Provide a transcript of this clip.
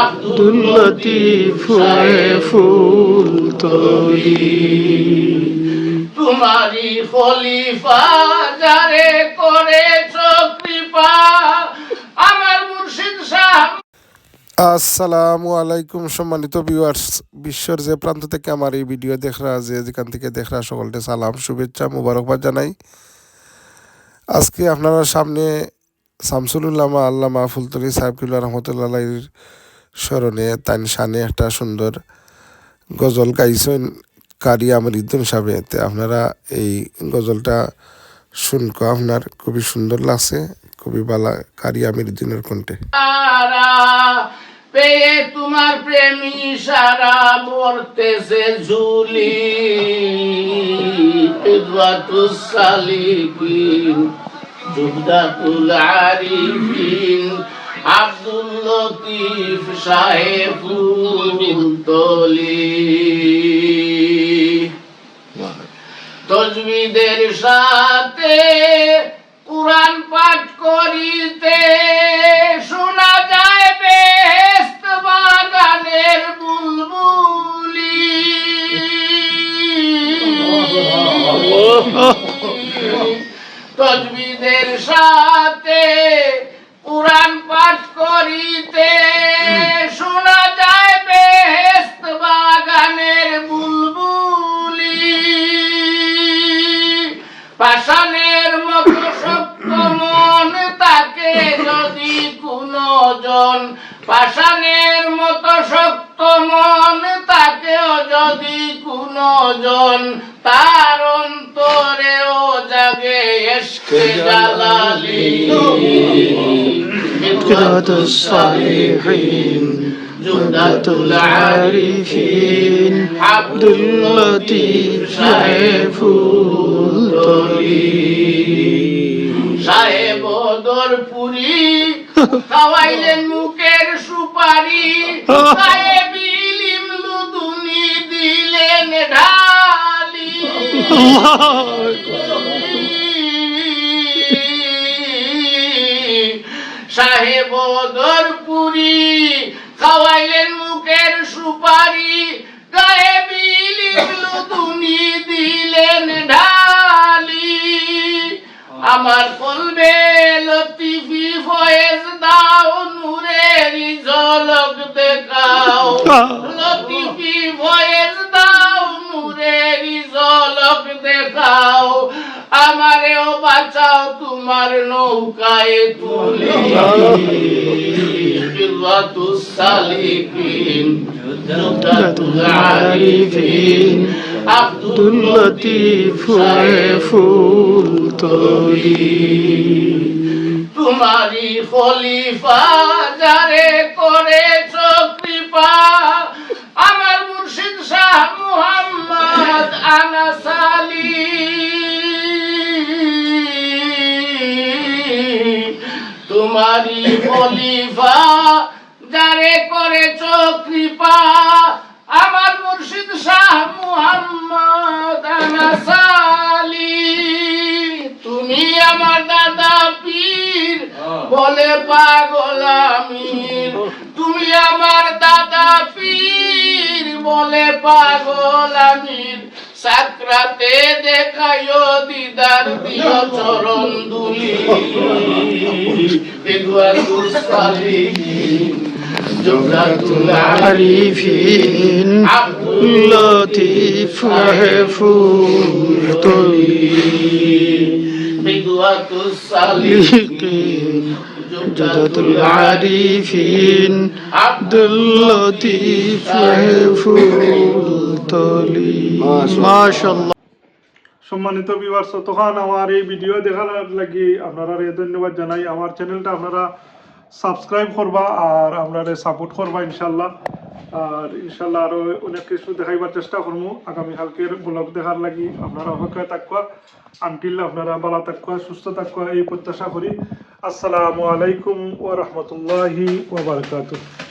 আব্দুল লতিফ ফুল তলি। তোমারি খলিফা যারে করেছ কৃপা আমার মুর্শিদ শাহ। আসসালামু আলাইকুম সম্মানিত ভিউয়ার্স বিশ্বর যে প্রান্ত থেকে আমার এই ভিডিও দেখরা যে যেখান থেকে দেখরা সকলকে সালাম শুভেচ্ছা মুবারকবাদ জানাই। আজকে আপনারা সামনে শামসুল উল্লামা আল্লামা ফুলতলি সাহেবকুল্লা রহমতুল্লাহর স্মরণে তাই শানে একটা সুন্দর গজল গাইছেন কারি আমরিদ্দিন সাহেবে। তে আপনারা এই গজলটা শুনকো, আপনার খুবই সুন্দর লাগছে, খুবই ভালো কারি আমরিদ্দিনের কণ্ঠে। তারা পেয়ে তোমার প্রেমী সারা বর্তেছে ঝুলি। সালিকিন। জুবদাতুল আরিফিন, আব্দুল লতিফ সাহেবুল তলি। তজবিদের সাথে কুরআন পাঠ করিতে শোনা যায় বেহেশত বাগানের বুলবুলি। পাষাণের মতো শক্ত মন তাকেও যদি কোনো জন তার অন্তরেও জাগে এসকে জালালি قدرة الصالحين جملة العارفين عبد اللطيف شايف সাহেব দরপুরি খাওয়াইলেন মুখের সুপারি সাহেব দরপুরি খাওয়াইলেন ঝলক দেখাও আমারেও বাঁচাও, তোমার নৌকায় তুলি। আব্দুল লতিফ ফুল তলি। তোমারি খলিফা, যারে করেছ কৃপা তোমারি খলিফা যারে করেছ কৃপা আমার মুর্শিদ শাহ মুহাম্মদ আনাসালি। তুমি আমার দাদা পীর বলে পাগল আমির। তুমি আমার দাদা পীর বলে পাগল আমির। সাকরাতে দেখাইও দিদার দিও চরণ দুলি بقوة الصالحين جملة العارفين عبد اللطيف غفور طيب بقوة الصالحين جملة العارفين عبد اللطيف غفور طيب ما شاء الله সম্মানিত ভিউয়ার্স তখন আমার এই ভিডিও দেখার লাগি আপনারা ধন্যবাদ জানাই। আমার চ্যানেলটা আপনারা সাবস্ক্রাইব করবা আর আপনারা সাপোর্ট করবা ইনশাল্লাহ আর ইনশাল্লাহ আরও অনেক কিছু দেখাইবার চেষ্টা করব আগামীকালকের ব্লগ দেখার লাগি আপনারা অপেক্ষায় থাকুয়া আনটিল আপনারা ভালো থাকুয়া সুস্থ থাকুয়া এই প্রত্যাশা করি। আসসালামু আলাইকুম ওয়া রাহমাতুল্লাহি ওয়া বারাকাতুহু।